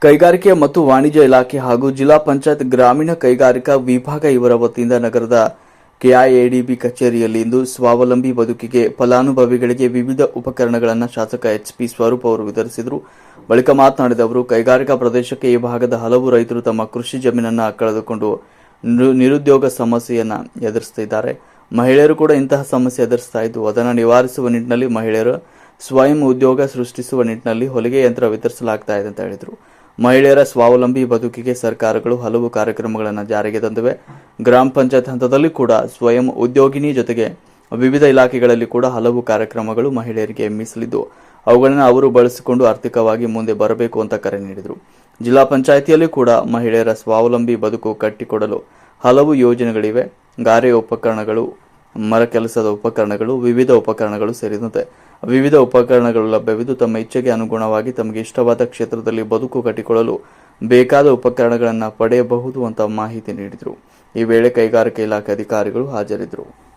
ಕೈಗಾರಿಕೆ ಮತ್ತು ವಾಣಿಜ್ಯ ಇಲಾಖೆ ಹಾಗೂ ಜಿಲ್ಲಾ ಪಂಚಾಯತ್ ಗ್ರಾಮೀಣ ಕೈಗಾರಿಕಾ ವಿಭಾಗ ಇವರ ವತಿಯಿಂದ ನಗರದ ಕೆಐಎಡಿಬಿ ಕಚೇರಿಯಲ್ಲಿ ಇಂದು ಸ್ವಾವಲಂಬಿ ಬದುಕಿಗೆ ಫಲಾನುಭವಿಗಳಿಗೆ ವಿವಿಧ ಉಪಕರಣಗಳನ್ನು ಶಾಸಕ ಎಚ್ ಪಿ ಸ್ವರೂಪ್ ಅವರು ವಿತರಿಸಿದರು. ಬಳಿಕ ಮಾತನಾಡಿದ ಅವರು, ಕೈಗಾರಿಕಾ ಪ್ರದೇಶಕ್ಕೆ ಈ ಭಾಗದ ಹಲವು ರೈತರು ತಮ್ಮ ಕೃಷಿ ಜಮೀನನ್ನು ಕಳೆದುಕೊಂಡು ನಿರು- ನಿರುದ್ಯೋಗ ಸಮಸ್ಯೆಯನ್ನು ಎದುರಿಸುತ್ತಿದ್ದಾರೆ ಮಹಿಳೆಯರು ಕೂಡ ಇಂತಹ ಸಮಸ್ಯೆ ಎದುರಿಸ್ತಾ ಇದ್ದು, ಅದನ್ನು ನಿವಾರಿಸುವ ನಿಟ್ಟಿನಲ್ಲಿ ಮಹಿಳೆಯರು ಸ್ವಯಂ ಉದ್ಯೋಗ ಸೃಷ್ಟಿಸುವ ನಿಟ್ಟಿನಲ್ಲಿ ಹೊಲಿಗೆ ಯಂತ್ರ ವಿತರಿಸಲಾಗ್ತಾ ಇದೆ ಅಂತ ಹೇಳಿದರು. ಮಹಿಳೆಯರ ಸ್ವಾವಲಂಬಿ ಬದುಕಿಗೆ ಸರ್ಕಾರಗಳು ಹಲವು ಕಾರ್ಯಕ್ರಮಗಳನ್ನು ಜಾರಿಗೆ ತಂದಿವೆ. ಗ್ರಾಮ ಪಂಚಾಯತ್ ಹಂತದಲ್ಲಿ ಕೂಡ ಸ್ವಯಂ ಉದ್ಯೋಗಿನಿ ಜೊತೆಗೆ ವಿವಿಧ ಇಲಾಖೆಗಳಲ್ಲಿ ಕೂಡ ಹಲವು ಕಾರ್ಯಕ್ರಮಗಳು ಮಹಿಳೆಯರಿಗೆ ಮೀಸಲಿದ್ದು ಅವುಗಳನ್ನು ಅವರು ಬಳಸಿಕೊಂಡು ಆರ್ಥಿಕವಾಗಿ ಮುಂದೆ ಬರಬೇಕು ಅಂತ ಕರೆ ನೀಡಿದರು. ಜಿಲ್ಲಾ ಪಂಚಾಯಿತಿಯಲ್ಲಿ ಕೂಡ ಮಹಿಳೆಯರ ಸ್ವಾವಲಂಬಿ ಬದುಕು ಕಟ್ಟಿಕೊಡಲು ಹಲವು ಯೋಜನೆಗಳಿವೆ. ಗಾರೆ ಉಪಕರಣಗಳು ಮರ ಕೆಲಸದ ಉಪಕರಣಗಳು, ವಿವಿಧ ಉಪಕರಣಗಳು ಸೇರಿದಂತೆ. ವಿವಿಧ ಉಪಕರಣಗಳು ಲಭ್ಯವಿದ್ದು ತಮ್ಮ ಇಚ್ಛೆಗೆ ಅನುಗುಣವಾಗಿ ತಮಗೆ ಇಷ್ಟವಾದ ಕ್ಷೇತ್ರದಲ್ಲಿ ಬದುಕು ಕಟ್ಟಿಕೊಳ್ಳಲು ಬೇಕಾದ ಉಪಕರಣಗಳನ್ನು ಪಡೆಯಬಹುದು ಅಂತ ಮಾಹಿತಿ ನೀಡಿದರು. ಈ ವೇಳೆ ಕೈಗಾರಿಕೆ ಇಲಾಖೆ ಅಧಿಕಾರಿಗಳು ಹಾಜರಿದ್ದರು.